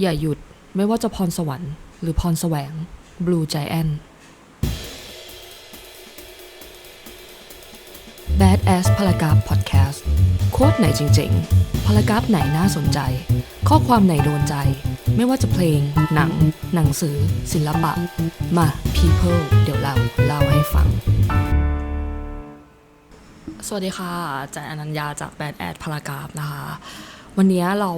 อย่าหยุดไม่ว่าจะพรสวรรค์หรือพรแสวง Blue Giant Bad Ass พารากราฟพอดแคสต์โค้ดไหนจริงๆ พารากราฟไหนน่าสนใจ ข้อความไหนโดนใจ ไม่ว่าจะเพลง หนัง หนังสือ ศิลปะ มา People เดี๋ยวเราเล่าให้ฟัง สวัสดีค่ะจายอนัญญาจาก Bad Ad พารากราฟนะคะ วันนี้เรา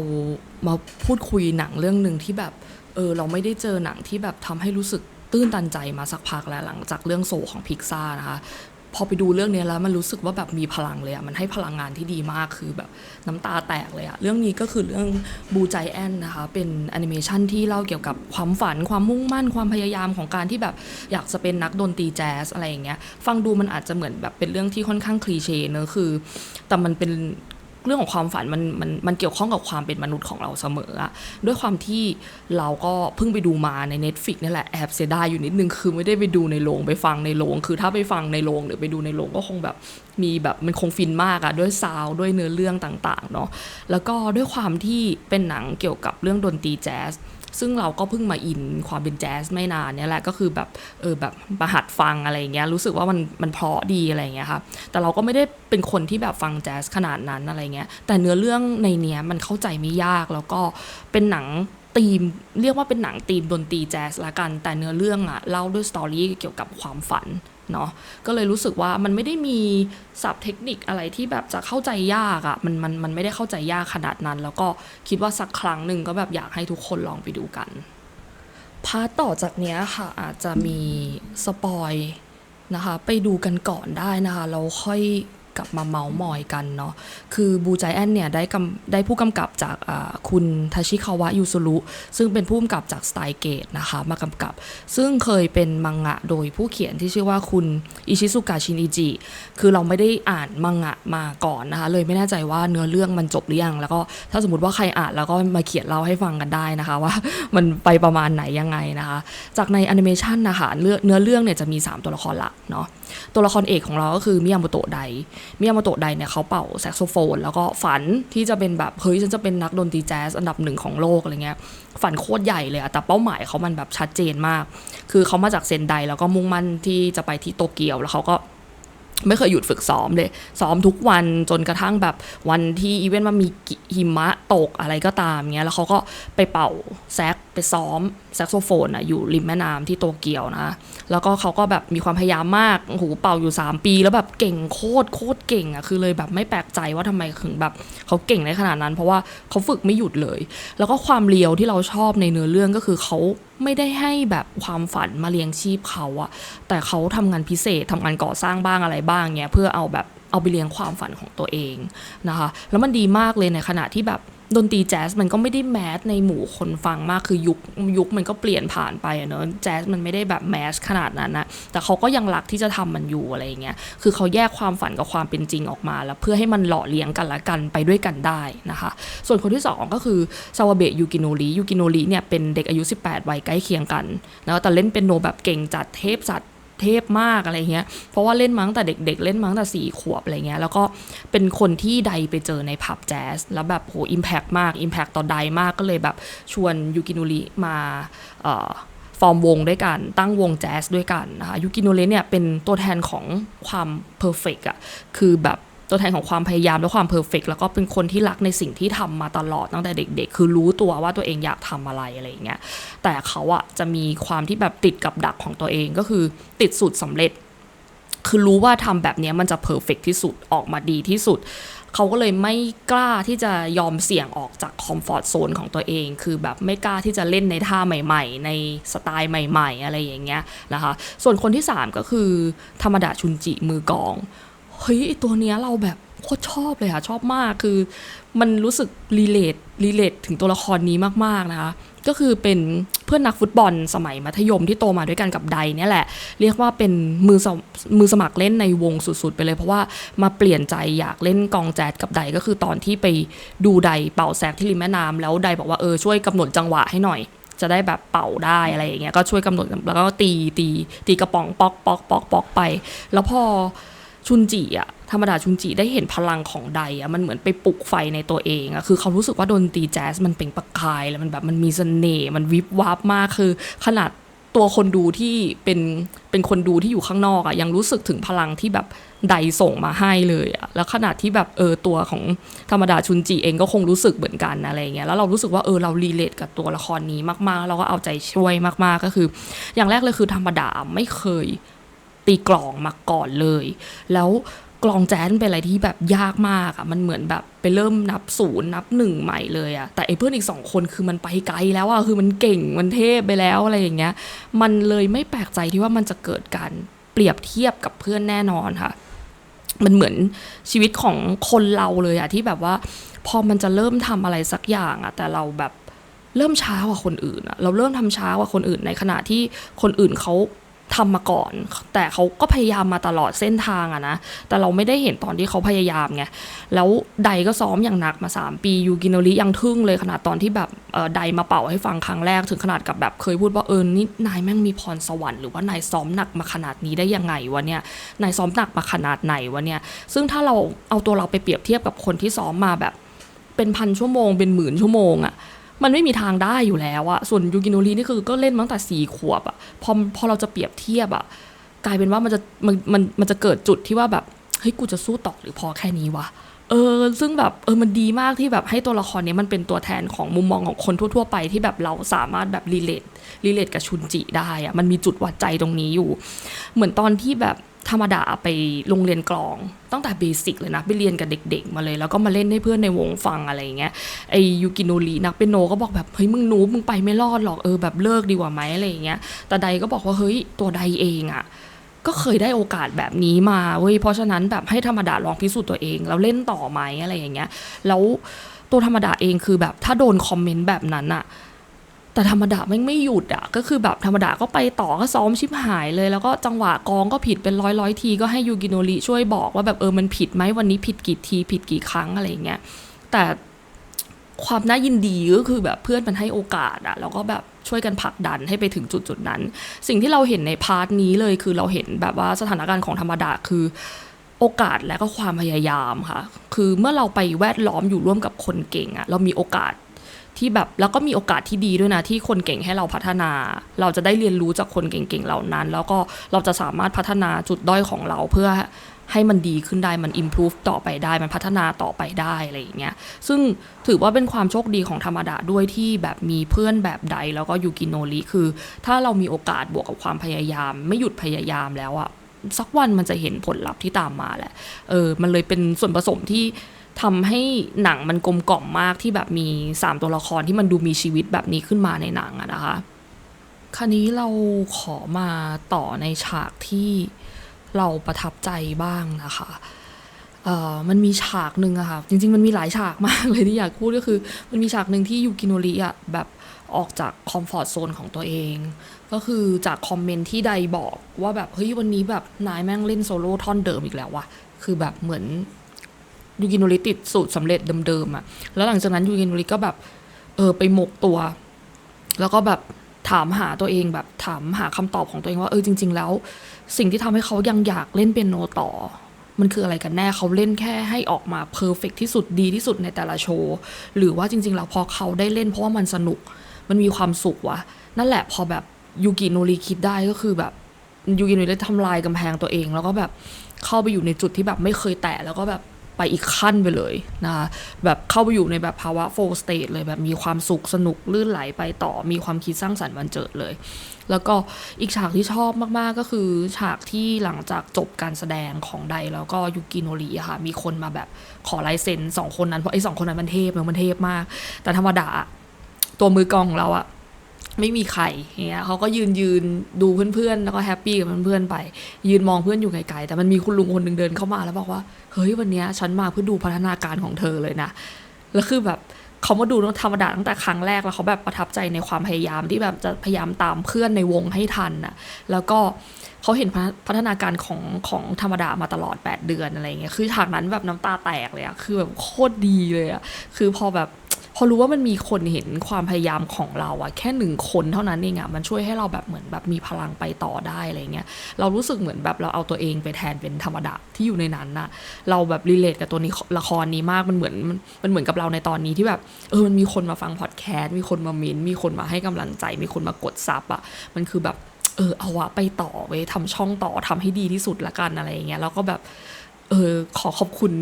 มาพูดคุยหนังเรื่องหนึ่งที่แบบเออเราไม่ได้เจอหนังที่แบบทำให้รู้สึกตื้นตันใจมาสักพักแล้วหลังจากเรื่องโซของพิกซ่านะคะพอไปดูเรื่องนี้แล้วมันรู้สึกว่าแบบมีพลังเลยอะมันให้พลังงานที่ดีมากคือแบบน้ำตาแตกเลยอะเรื่องนี้ก็คือเรื่องบูใจแอนนะคะ เป็นแอนิเมชันที่เล่าเกี่ยวกับความฝันความมุ่งมั่นความพยายามของการที่แบบอยากจะเป็นนักดนตรีแจ๊สอะไรอย่างเงี้ย ฟังดูมันอาจจะเหมือนแบบเป็นเรื่องที่ค่อนข้างคลีเช่เนอะคือ แต่มันเป็น เรื่องของความฝันมันมันมันเกี่ยวข้องกับความเป็นมนุษย์ของเราเสมออะด้วยความที่เราก็เพิ่งไปดูมาใน Netflix นี่แหละแอบเสียดายอยู่นิดนึงคือไม่ได้ไปดูในโรงไปฟังในโรงคือถ้าไปฟังในโรงหรือไปดูในโรงก็คงแบบมีแบบมันคงฟินมากอะด้วยซาวด้วยเนื้อเรื่องต่างๆเนาะแล้วก็ด้วยความที่เป็นหนังเกี่ยวกับเรื่องดนตรีแจ๊ส ซึ่งเราก็เพิ่งมาอินความเป็นแจ๊สไม่นานเนี่ยแหละก็คือแบบเออแบบมาหัดฟังอะไรเงี้ยรู้สึกว่ามันมันเพราะดีอะไรเงี้ยครับแต่เราก็ไม่ได้เป็นคนที่แบบฟังแจ๊สขนาดนั้นอะไรเงี้ยแต่เนื้อเรื่องในเนี้ยมันเข้าใจไม่ยากแล้วก็เป็นหนังธีมเรียกว่าเป็นหนังธีมดนตรีแจ๊สละกัน แต่เนื้อเรื่องอะเล่าด้วยสตอรี่เกี่ยวกับความฝัน เนาะก็เลยรู้สึกว่ามันไม่ได้มีศัพท์เทคนิคอะไรที่แบบจะเข้าใจยากอะ่ะมันมันมันไม่ได้เข้าใจยากขนาดนั้น แล้วก็คิดว่าสักครั้งหนึ่งก็แบบอยากให้ทุกคนลองไปดูกันพาร์ตต่อจากเนี้ยค่ะอาจจะมีสปอยนะคะ ไปดูกันก่อนได้นะคะ เราค่อย กลับมาเมาส์มอยกันเนาะคือบูใจแอนเนี่ยได้กำได้ผู้กำกับจากคุณทาชิคาวะยูสุรุซึ่งเป็นผู้กำกับจากสไตเกตนะคะมากำกับ ซึ่งเคยเป็นมังงะโดยผู้เขียนที่ชื่อว่าคุณอิชิสุกะชินอิจิคือเราไม่ได้อ่านมังงะมาก่อนนะคะเลยไม่แน่ใจว่าเนื้อเรื่องมันจบหรือยังแล้วก็ถ้าสมมติว่าใครอ่านแล้วก็มาเขียนเล่าให้ฟังกันได้นะคะว่ามันไปประมาณไหนยังไงนะคะ จากในแอนิเมชันนะคะเนื้อเรื่องเนี่ยจะมี 3 ตัวละครหลักเนาะตัวละครเอกของเราก็คือมิยามโตะไดมิยาโมโตะไดเนี่ยเขาเป่าแซกโซโฟน แล้วก็ฝันที่จะเป็นแบบเฮ้ยฉันจะเป็นนักดนตรีแจ๊สอันดับหนึ่งของโลกอะไรเงี้ยฝันโคตรใหญ่เลยอะแต่เป้าหมายเขามันแบบชัดเจนมาก คือเขามาจากเซนไดแล้วก็มุ่งมั่นที่จะไปที่โตเกียวแล้วเขาก็ ไม่เคยหยุดฝึกซ้อมเลย ซ้อมทุกวันจนกระทั่งแบบวันที่อีเวนต์มันมีหิมะตกอะไรก็ตามเงี้ยแล้วเขาก็ไปเป่าแซกไปซ้อมแซกโซโฟนอะอยู่ริมแม่น้ำที่โตเกียวนะแล้วก็เขาก็แบบมีความพยายามมากโอ้โหเป่าอยู่ 3 ปี แล้วแบบเก่งโคตรโคตรเก่งอะคือเลยแบบไม่แปลกใจว่าทำไมถึงแบบเขาเก่งในขนาดนั้น เพราะว่าเขาฝึกไม่หยุดเลย แล้วก็ความเลียวที่เราชอบในเนื้อเรื่องก็คือเขา ไม่ได้ให้แบบความฝันมาเลี้ยงชีพเขาอะแต่เขาทำงานพิเศษทำงานก่อสร้างบ้างอะไรบ้างเงี้ยเพื่อเอาแบบเอาไปเลี้ยงความฝันของตัวเองนะคะ แล้วมันดีมากเลยในขณะที่แบบ ดนตรีแจ๊สมันก็ไม่ได้แมสในหมู่คนฟังมากคือยุคยุคมันก็เปลี่ยนผ่านไปอะเนอะแจ๊สมันไม่ได้แบบแมสขนาดนั้นนะแต่เขาก็ยังรักที่จะทำมันอยู่อะไรเงี้ยคือเขาแยกความฝันกับความเป็นจริงออกมา แล้วเพื่อให้มันหล่อเลี้ยงกันละกันไปด้วยกันได้นะคะ ส่วนคนที่สองก็คือซาวเบะยูกิโนริยูกิโนริเนี่ยเป็นเด็กอายุ 18วัยใกล้เคียงกันนะแต่เล่นเป็นโนแบบเก่งจัดเทพจัด เทพมากอะไรเงี้ย เพราะว่าเล่นมั้งแต่เด็กๆ เล่นมั้งแต่สี่ขวบอะไรเงี้ย แล้วก็เป็นคนที่ใดไปเจอในผับแจ๊สแล้วแบบโหอิมแพกมากอิมแพกต่อใดมากก็เลยแบบชวนยูกินุริมาฟอร์มวงด้วยกัน ตั้งวงแจ๊สด้วยกันนะคะยูกิโนเลเนี่ยเป็นตัวแทนของความเพอร์เฟกอะคือแบบ ตัวแทนของความพยายามและความเพอร์เฟกแล้วก็เป็นคนที่รักในสิ่งที่ทำมาตลอดตั้งแต่เด็ก ๆ คือรู้ตัวว่าตัวเองอยากทำอะไรอะไรอย่างเงี้ยแต่เขาอะจะมีความที่แบบติดกับดักของตัวเองก็คือติดสูตรสำเร็จ คือรู้ว่าทำแบบนี้มันจะเพอร์เฟกที่สุดออกมาดีที่สุดเขาก็เลยไม่กล้าที่จะยอมเสี่ยงออกจากคอมฟอร์ทโซนของตัวเอง คือแบบไม่กล้าที่จะเล่นในท่าใหม่ ๆ ในสไตล์ใหม่ ๆ อะไรอย่างเงี้ยนะคะ ส่วนคนที่ 3 ก็คือธรรมดาชุนจิมือกอง เฮ้ยไอตัวเนี้ยเราแบบโคตรชอบเลยค่ะชอบมากคือ มันรู้สึกรีเลทรีเลทถึงตัวละครนี้มากๆนะคะก็คือเป็นเพื่อนนักฟุตบอลสมัยมัธยมที่โตมาด้วยกันกับไดเนี่ยแหละ เรียกว่าเป็นมือสมือสมัครเล่นในวงสุดๆ ไปเลย เพราะว่ามาเปลี่ยนใจอยากเล่นกองแจ๊ดกับไดก็คือตอนที่ไปดูไดเป่าแซกที่ริมแม่น้ำแล้วไดบอกว่าเออช่วยกำหนดจังหวะให้หน่อย จะได้แบบเป่าได้อะไรอย่างเงี้ยก็ช่วยกำหนดแล้วก็ตีตีตีกระป๋องปอกปอกปอกปอกไป แล้วพอ ชุนจิอะธรรมดาชุนจิได้เห็นพลังของใดอะมันเหมือนไปปลุกไฟในตัวเองอะคือเขารู้สึกว่าดนตรีแจ๊สมันเป็นประกายแล้วมันแบบมันมีเสน่ห์มันวิบวับมากคือ ขนาดตัวคนดูที่เป็นเป็นคนดูที่อยู่ข้างนอกอะยังรู้สึกถึงพลังที่แบบใดส่งมาให้เลยอะแล้วขนาดที่แบบเออตัวของธรรมดาชุนจิเองก็คงรู้สึกเหมือนกันอะไรเงี้ยแล้วเรารู้สึกว่าเออเรารีเลทกับตัวละครนี้มากๆ เราก็เอาใจช่วยมากๆก็คือ อย่างแรกเลยคือธรรมดาไม่เคย ตีกลองมาก่อนเลย แล้วกลองแจ๊สเป็นอะไรที่แบบยากมากอะมันเหมือนแบบไปเริ่มนับศูนย์นับหนึ่งใหม่เลยอะแต่ไอ้เพื่อนอีกสองคนคือมันไปไกลแล้วอะคือมันเก่งมันเทพไปแล้วอะไรอย่างเงี้ย มันเลยไม่แปลกใจที่ว่ามันจะเกิดการเปรียบเทียบกับเพื่อนแน่นอนค่ะ มันเหมือนชีวิตของคนเราเลยอะที่แบบว่า พอมันจะเริ่มทำอะไรสักอย่างอะแต่เราแบบเริ่มช้ากว่าคนอื่นอะเราเริ่มทำช้ากว่าคนอื่นในขณะที่คนอื่นเขา ทำมาก่อน แต่เขาก็พยายามมาตลอดเส้นทางอะนะ แต่เราไม่ได้เห็นตอนที่เขาพยายามไง แล้วไดก็ซ้อมอย่างหนักมา 3 ปียูกินโนริยังทึ่งเลยขนาดตอนที่แบบไดมาเป่าให้ฟังครั้งแรกถึงขนาดกับแบบเคยพูดว่าเออนี่นายแม่งมีพรสวรรค์หรือว่านายซ้อมหนักมาขนาดนี้ได้ยังไงวะเนี่ย นายซ้อมหนักมาขนาดไหนวะเนี่ย ซึ่งถ้าเราเอาตัวเราไปเปรียบเทียบกับคนที่ซ้อมมาแบบเป็นพันชั่วโมงเป็นหมื่นชั่วโมงอะ มันไม่มีทางได้อยู่แล้วอะส่วนยูกิโนรินี่คือก็เล่นมาตั้งแต่สี่ขวบอะพอพอเราจะเปรียบเทียบอะกลายเป็นว่ามันจะมันมันมันจะเกิดจุดที่ว่าแบบเฮ้ยกูจะสู้ต่อหรือพอแค่นี้วะเออซึ่งแบบเออมันดีมากที่แบบให้ตัวละครเนี้ยมันเป็นตัวแทนของมุมมองของคนทั่ว ๆ ไปที่แบบเราสามารถแบบรีเลทรีเลทกับชุนจิได้อะมันมีจุดวัดใจตรงนี้อยู่ เหมือนตอนที่แบบ ธรรมดาไปโรงเรียนกลอง ตั้งแต่เบสิกเลยนะไปเรียนกับเด็ก ๆ มาเลย แล้วก็มาเล่นให้เพื่อนในวงฟังอะไรอย่างเงี้ยไอยูกิโนรีนักเปียโนก็บอกแบบเฮ้ยมึงนูมึงไปไม่รอดหรอกเออแบบเลิกดีกว่าไหมอะไรอย่างเงี้ยแต่ใดก็บอกว่าเฮ้ยตัวใดเองอะก็เคยได้โอกาสแบบนี้มาเว้ยเพราะฉะนั้นแบบให้ธรรมดาลองพิสูจน์ตัวเองแล้วเล่นต่อไหมอะไรอย่างเงี้ยแล้วตัวธรรมดาเองคือแบบถ้าโดนคอมเมนต์แบบนั้นอะ แต่ธรรมดาไม่ไม่หยุดอะก็คือแบบธรรมดาก็ไปต่อก็ซ้อมชิบหายเลย แล้วก็จังหวะกองก็ผิดเป็นร้อยร้อยทีก็ให้ยูกิโนริช่วยบอกว่าแบบเออมันผิดไหมวันนี้ผิดกี่ทีผิดกี่ครั้งอะไรเงี้ยแต่ความน่ายินดีก็คือแบบเพื่อนมันให้โอกาสอะแล้วก็แบบช่วยกันผลักดันให้ไปถึงจุดจุดนั้น สิ่งที่เราเห็นในพาร์ทนี้เลยคือเราเห็นแบบว่าสถานการณ์ของธรรมดาคือโอกาสและก็ความพยายามค่ะ คือเมื่อเราไปแวดล้อมอยู่ร่วมกับคนเก่งอะเรามีโอกาส ที่แบบแล้วก็มีโอกาสที่ดีด้วยนะที่คนเก่งให้เราพัฒนา เราจะได้เรียนรู้จากคนเก่งๆเหล่านั้น แล้วก็เราจะสามารถพัฒนาจุดด้อยของเราเพื่อให้มันดีขึ้นได้มัน improve ต่อไปได้ มันพัฒนาต่อไปได้อะไรอย่างเงี้ย ซึ่งถือว่าเป็นความโชคดีของธรรมดาด้วยที่แบบมีเพื่อนแบบใดแล้วก็ยูกิโนริคือ ถ้าเรามีโอกาสบวกกับความพยายาม ไม่หยุดพยายามแล้วอะสักวันมันจะเห็นผลลัพธ์ที่ตามมาแหละ เออ มันเลยเป็นส่วนผสมที่ ทำให้หนังมันกลมกล่อมมากที่แบบมีสามตัวละครที่มันดูมีชีวิตแบบนี้ขึ้นมาในหนังอะนะคะคราวนี้เราขอมาต่อในฉากที่เราประทับใจบ้างนะคะเอ่อมันมีฉากหนึ่งอะค่ะจริง ๆ มันมีหลายฉากมากเลยที่อยากพูดก็คือ มันมีฉากหนึ่งที่ยูกิโนริอะแบบออกจากคอมฟอร์ทโซนของตัวเอง ก็คือจากคอมเมนต์ที่ใดบอกว่าแบบ เฮ้ย วันนี้แบบนายแม่งเล่นโซโล่ท่อนเดิมอีกแล้ววะคือแบบเหมือน ยูกินโนริติดสูตรสำเร็จเดิมๆอะแล้วหลังจากนั้นยูกินโนริก็แบบเออไปหมกตัว แล้วก็แบบถามหาตัวเองแบบถามหาคำตอบของตัวเองว่าเออจริง ๆ แล้ว สิ่งที่ทำให้เขายังอยากเล่นเปียโนต่อ มันคืออะไรกันแน่เขาเล่นแค่ให้ออกมาเพอร์เฟกที่สุดดีที่สุดในแต่ละโชว์หรือว่าจริง ๆ แล้วพอเขาได้เล่นเพราะว่ามันสนุกมันมีความสุขวะนั่นแหละพอแบบยูกิโนริคิดได้ก็คือแบบยูกิโนริได้ทำลายกำแพงตัวเอง แล้วก็แบบเข้าไปอยู่ในจุดที่แบบไม่เคยแตะแล้วก็แบบ ไปอีกขั้นไปเลยนะคะแบบเข้าไปอยู่ในแบบภาวะ full state เลยแบบมีความสุขสนุกลื่นไหลไปต่อ มีความคิดสร้างสรรค์บันเจิดเลย แล้วก็อีกฉากที่ชอบมาก ๆ ก็คือ ฉากที่หลังจากจบการแสดงของไดแล้วก็ยูกิโนริค่ะ มีคนมาแบบขอลายเซ็นสองคนนั้นเพราะไอ้สองคนนั้นมันเทพมันเทพมาก แต่ธรรมดาตัวมือกองของเราอะ ไม่มีใครเงี้ยเขาก็ยืนยืนดูเพื่อนๆ แล้วก็แฮปปี้กับเพื่อนๆไป ยืนมองเพื่อนอยู่ไกลๆแต่มันมีคุณลุงคนหนึ่งเดินเข้ามาแล้วบอกว่าเฮ้ยวันนี้ฉันมาเพื่อดูพัฒนาการของเธอเลยนะแล้วคือแบบเขามาดูธรรมดาตั้งแต่ครั้งแรกแล้วเขาแบบประทับใจในความพยายามที่แบบจะพยายามตามเพื่อนในวงให้ทันน่ะแล้วก็เขาเห็นพัฒนาการของของธรรมดามาตลอด 8 เดือนอะไรเงี้ยคือฉากนั้นแบบน้ำตาแตกเลยอะคือแบบโคตรดีเลยอะคือพอแบบ อรู้ว่ามันมีคนเห็นความพยายามของเราอะแค่หนึ่งคนเท่านั้นเองอะมันช่วยให้เราแบบเหมือนแบบมีพลังไปต่อได้อะไรเงี้ยเรารู้สึกเหมือนแบบเราเอาตัวเองไปแทนเป็นธรรมดาที่อยู่ในนั้นนะเราแบบรีเลทกับตัวนี้ละครนี้มากมันเหมือนมันเหมือนกับเราในตอนนี้ที่แบบเออมันมีคนมาฟังพอดแคสต์มีคนมาเมนมีคนมาให้กำลังใจ มีคนมากดซับอะมันคือแบบเออเอาวะไปต่อเว้ยทำช่องต่อทำให้ดีที่สุดละกันอะไรเงี้ยแล้วก็แบบเออขอขอบคุณ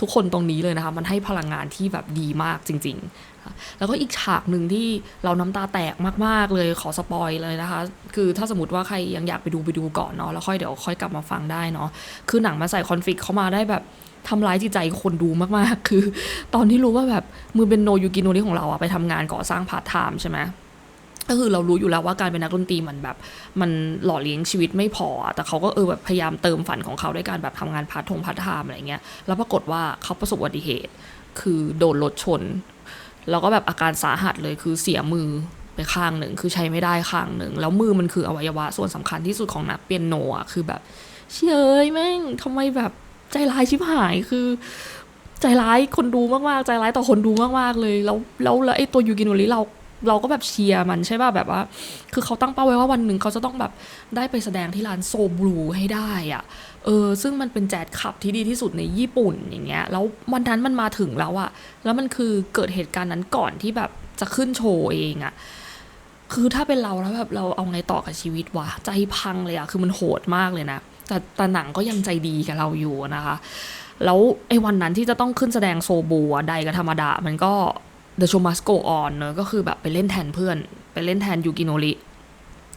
ทุกคนตรงนี้เลยนะคะมันให้พลังงานที่แบบดีมากจริง ๆ แล้วก็อีกฉากหนึ่งที่เราน้ำตาแตกมากๆเลยขอสปอยเลยนะคะ คือถ้าสมมติว่าใครยังอยากไปดูไปดูก่อนเนาะแล้วค่อยเดี๋ยวค่อยกลับมาฟังได้เนาะคือหนังมาใส่คอนฟ lict เข้ามาได้แบบทำร้ายจิตใจคนดูมากๆ คือ ตอนที่รู้ว่าแบบมือเป็นโนยูกิโนริของเราอะไปทำงานก่อสร้างพาร์ทไทม์ใช่ไหม ก็คือเรารู้อยู่แล้วว่าการเป็นนักดนตรีมันแบบ มันหล่อเลี้ยงชีวิตไม่พอ แต่เขาก็เออแบบพยายามเติมฝันของเขาด้วยการแบบทำงานพาร์ททงพาร์ทไทม์อะไรเงี้ยแล้วปรากฏว่าเขาประสบอุบัติเหตุ คือโดนรถชน แล้วก็แบบอาการสาหัสเลยคือเสียมือไปข้างหนึ่งคือใช้ไม่ได้ข้างหนึ่งแล้วมือมันคืออวัยวะส่วนสำคัญที่สุดของนักเปียโนอะคือแบบเชยแม่งทำไมแบบใจร้ายชิบหายคือใจร้ายคนดูมากๆ ใจร้ายต่อคนดูมากๆเลย แล้วแล้วแล้วไอ้ตัวยูกิโนริเรา เราก็แบบเชียร์มันใช่ป่ะแบบว่า คือเขาตั้งเป้าไว้ว่าวันหนึ่งเขาจะต้องแบบได้ไปแสดงที่ร้านโซบลูให้ได้อะเออ ซึ่งมันเป็นแจ๊สคลับที่ดีที่สุดในญี่ปุ่นอย่างเงี้ย แล้ววันนั้นมันมาถึงแล้วอะแล้วมันคือเกิดเหตุการณ์นั้นก่อนที่แบบจะขึ้นโชว์เองอะคือถ้าเป็นเราแล้วแบบเราเอาไงต่อกับชีวิตวะใจพังเลยอะคือมันโหดมากเลยนะแต่แต่หนังก็ยังใจดีกับเราอยู่นะคะ แล้วไอ้วันนั้นที่จะต้องขึ้นแสดงโซบูอะใดกับธรรมดา มันก็ The Show Must Go On เนอะก็คือแบบไปเล่นแทนเพื่อน ไปเล่นแทนยูกิโนริ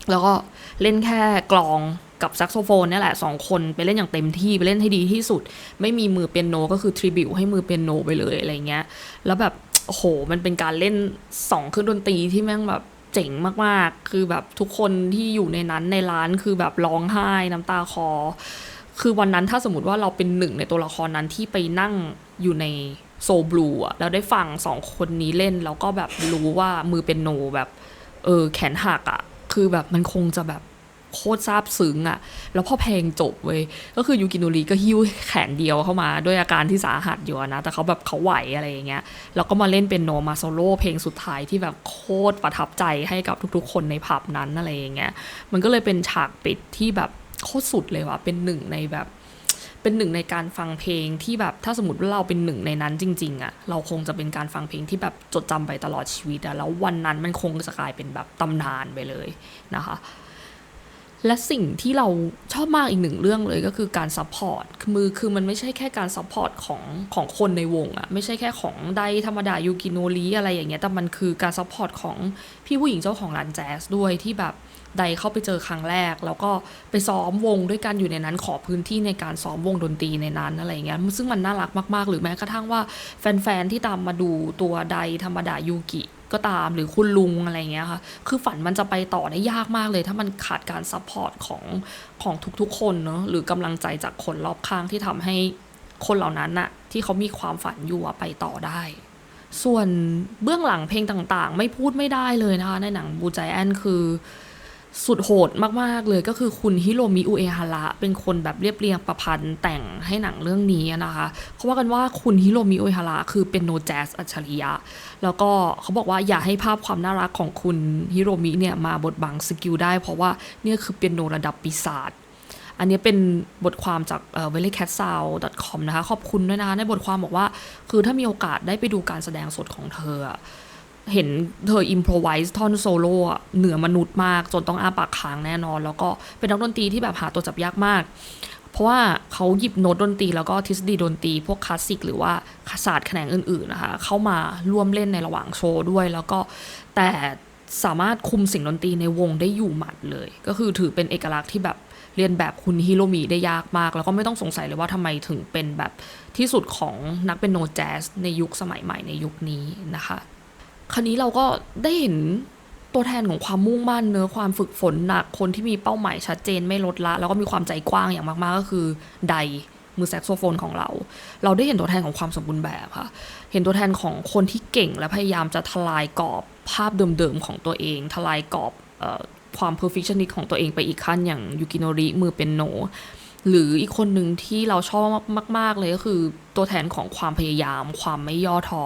แล้วก็เล่นแค่กลองกับแซกโซโฟนนี่แหละสองคนไปเล่นอย่างเต็มที่ไปเล่นให้ดีที่สุด ไม่มีมือเปียโนก็คือทริบิวให้มือเปียโนไปเลยอะไรเงี้ย แล้วแบบโอ้โหมันเป็นการเล่นสองเครื่องดนตรีที่แม่งแบบเจ๋งมากๆ คือแบบทุกคนที่อยู่ในนั้นในร้านคือแบบร้องไห้น้ำตาคอ คือวันนั้นถ้าสมมติว่าเราเป็นหนึ่งในตัวละครนั้นที่ไปนั่งอยู่ใน โซบลูอะแล้วได้ฟังสองคนนี้เล่น แล้วก็แบบรู้ว่ามือเป็นโนแบบ เออแขนหักอะคือแบบมันคงจะแบบโคตรซาบซึ้งอะแล้วพอเพลงจบเว้ย ก็คือยูกิโนริก็หิ้วแขนเดียวเข้ามาด้วยอาการที่สาหัสอยู่นะ แต่เขาแบบเขาไหวอะไรอย่างเงี้ย แล้วก็มาเล่นเป็นโนมาโซโล่เพลงสุดท้ายที่แบบโคตรประทับใจให้กับทุกๆ คนในผับนั้นอะไรอย่างเงี้ย มันก็เลยเป็นฉากปิดที่แบบโคตรสุดเลยว่ะ เป็นหนึ่งในแบบ เป็นหนึ่งในการฟังเพลงที่แบบถ้าสมมติว่าเราเป็นหนึ่งในนั้นจริงๆอะเราคงจะเป็นการฟังเพลงที่แบบจดจำไปตลอดชีวิตอะแล้ววันนั้นมันคงจะกลายเป็นแบบตำนานไปเลยนะคะและสิ่งที่เราชอบมากอีกหนึ่งเรื่องเลยก็คือการซัพพอร์ตมือคือมันไม่ใช่แค่การซัพพอร์ตของของคนในวงอะไม่ใช่แค่ของไดธรรมดายูกิโนริอะไรอย่างเงี้ยแต่มันคือการซัพพอร์ตของพี่ผู้หญิงเจ้าของร้านแจ๊สด้วยที่แบบ ไดเข้าไปเจอครั้งแรก แล้วก็ไปซ้อมวงด้วยกันอยู่ในนั้นขอพื้นที่ในการซ้อมวงดนตรีในนั้นอะไรอย่างเงี้ยซึ่งมันน่ารักมากๆ หรือแม้กระทั่งว่าแฟนๆที่ตามมาดูตัวไดธรรมดายูกิก็ตามหรือคุณลุงอะไรเงี้ยค่ะ คือฝันมันจะไปต่อได้ยากมากเลย ถ้ามันขาดการซัพพอร์ตของของทุกๆ คนเนาะหรือกำลังใจจากคนรอบข้างที่ทำให้คนเหล่านั้นน่ะที่เขามีความฝันอยู่ไปต่อได้ ส่วนเบื้องหลังเพลงต่างๆ ไม่พูดไม่ได้เลยนะคะ ในหนังบูใจแอนคือ สุดโหดมาก ๆ เลยก็คือคุณฮิโรมิอุเอฮาระเป็นคนแบบเรียบเรียงประพันธ์แต่งให้หนังเรื่องนี้นะคะเขาว่ากันว่าคุณฮิโรมิอุเอฮาระคือเป็นโนแจสอัจฉริยะ แล้วก็เขาบอกว่าอย่าให้ภาพความน่ารักของคุณฮิโรมิเนี่ยมาบดบังสกิลได้ เพราะว่าเนี่ยคือเปียโนระดับปีศาจอันนี้เป็นบทความจากเอ่อ v e l y c a t s o u n d c o m นะคะ ขอบคุณด้วยนะคะ ในบทความบอกว่า คือถ้ามีโอกาสได้ไปดูการแสดงสดของเธอ เห็นเธออิมพรไวส์ท่อนโซโล่เหนือมนุษย์มาก จนต้องอ้าปากค้างแน่นอน แล้วก็เป็นนักดนตรีที่แบบหาตัวจับยากมาก เพราะว่าเขาหยิบโน้ตดนตรีแล้วก็ทฤษฎีดนตรี พวกคลาสสิกหรือว่าศาสตร์แขนงอื่นๆนะคะเข้ามาร่วมเล่นในระหว่างโชว์ด้วย แล้วก็แต่สามารถคุมสิ่งดนตรีในวงได้อยู่หมัดเลย ก็คือถือเป็นเอกลักษณ์ที่แบบเรียนแบบคุณฮิโรมิได้ยากมาก แล้วก็ไม่ต้องสงสัยเลยว่าทำไมถึงเป็นแบบที่สุดของนักเป็นโนแจ๊สในยุคสมัยใหม่ในยุคนี้นะคะ คราวนี้เราก็ได้เห็นตัวแทนของความมุ่งมั่นเนื้อความฝึกฝนหนักคนที่มีเป้าหมายชัดเจนไม่ลดละ แล้วก็มีความใจกว้างอย่างมากๆก็คือไดมือแซกโซโฟนของเรา เราได้เห็นตัวแทนของความสมบูรณ์แบบค่ะ เห็นตัวแทนของคนที่เก่งและพยายามจะทลายกรอบภาพเดิมๆของตัวเอง ทลายกรอบออความ perfectionist ของตัวเองไปอีกขั้นอย่างยูกิโนริมือเป็นโน หรืออีกคนหนึ่งที่เราชอบมาก ๆ เลยก็คือตัวแทนของความพยายาม ความไม่ย่อท้อ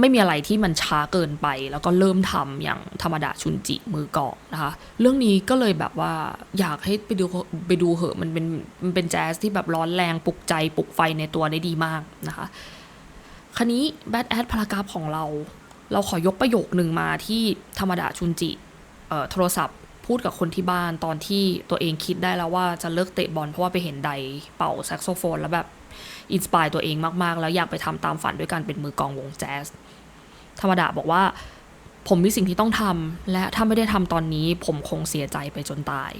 ไม่มีอะไรที่มันช้าเกินไป แล้วก็เริ่มทำอย่างธรรมดาชุนจิมือกองนะคะ เรื่องนี้ก็เลยแบบว่าอยากให้ไปดูไปดูเหอะมันเป็นมันเป็นแจ๊สที่แบบร้อนแรงปลุกใจปลุกไฟในตัวได้ดีมากนะคะคันนี้แบทแอดพารากราฟของเรา เราขอยกประโยคหนึ่งมาที่ธรรมดาชุนจิโทรศัพท์พูดกับคนที่บ้านตอนที่ตัวเองคิดได้แล้วว่าจะเลิกเตะบอลเพราะว่าไปเห็นไดเป่าแซกโซโฟนแล้วแบบ อินสปายตัวเองมากๆ แล้วอยากไปทำตามฝันด้วยการเป็นมือกองวงแจ๊สธรรมดาบอกว่า ผมมีสิ่งที่ต้องทำและถ้าไม่ได้ทำตอนนี้ ผมคงเสียใจไปจนตาย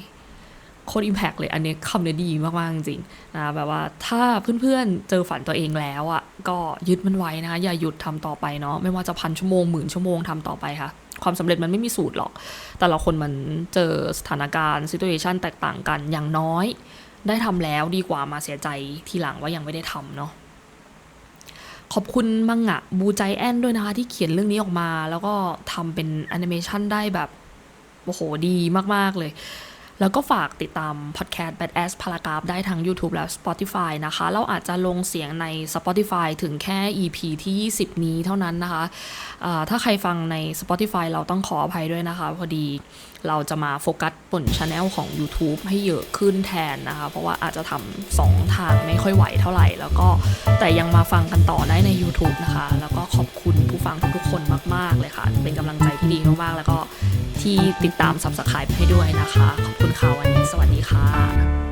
โคตรอิมแพกเลยอันนี้คำนี้ดีมาก ๆ จริงนะแบบว่าถ้าเพื่อนๆเจอฝันตัวเองแล้วอะก็ยึดมันไว้นะคะอย่าหยุดทำต่อไปเนาะไม่ว่าจะพันชั่วโมงหมื่นชั่วโมงทำต่อไปค่ะ ความสำเร็จมันไม่มีสูตรหรอก แต่ละคนมันเจอสถานการณ์ซิ t u เ t ชันแตกต่างกันอย่างน้อย ได้ทำแล้วดีกว่ามาเสียใจทีหลังว่ายังไม่ได้ทำเนาะขอบคุณมังงะบูใจแอนด้วยนะคะ ที่เขียนเรื่องนี้ออกมา แล้วก็ทำเป็นแอนิเมชันได้แบบ โอ้โห ดีมาก ๆ เลย แล้วก็ฝากติดตามพอดแคสต์ Badass Paragraph ได้ทั้ง YouTube และ Spotify นะคะ เราอาจจะลงเสียงใน Spotify ถึงแค่ EP ที่ 20 นี้เท่านั้นนะคะ ถ้าใครฟังใน Spotify เราต้องขออภัยด้วยนะคะ พอดีเราจะมาโฟกัสบนช anel ของ YouTube ให้เยอะขึ้นแทนนะคะ เพราะว่าอาจจะทำสองทางไม่ค่อยไหวเท่าไหร่ แล้วก็แต่ยังมาฟังกันต่อได้ใน YouTube นะคะ แล้วก็ขอบคุณผู้ฟังทุกๆคนมาก ๆ เลยค่ะ เป็นกำลังใจที่ดีมากๆ แล้วก็ ที่ติดตามสับสกายให้ด้วยนะคะ ขอบคุณค่ะวันนี้สวัสดีค่ะ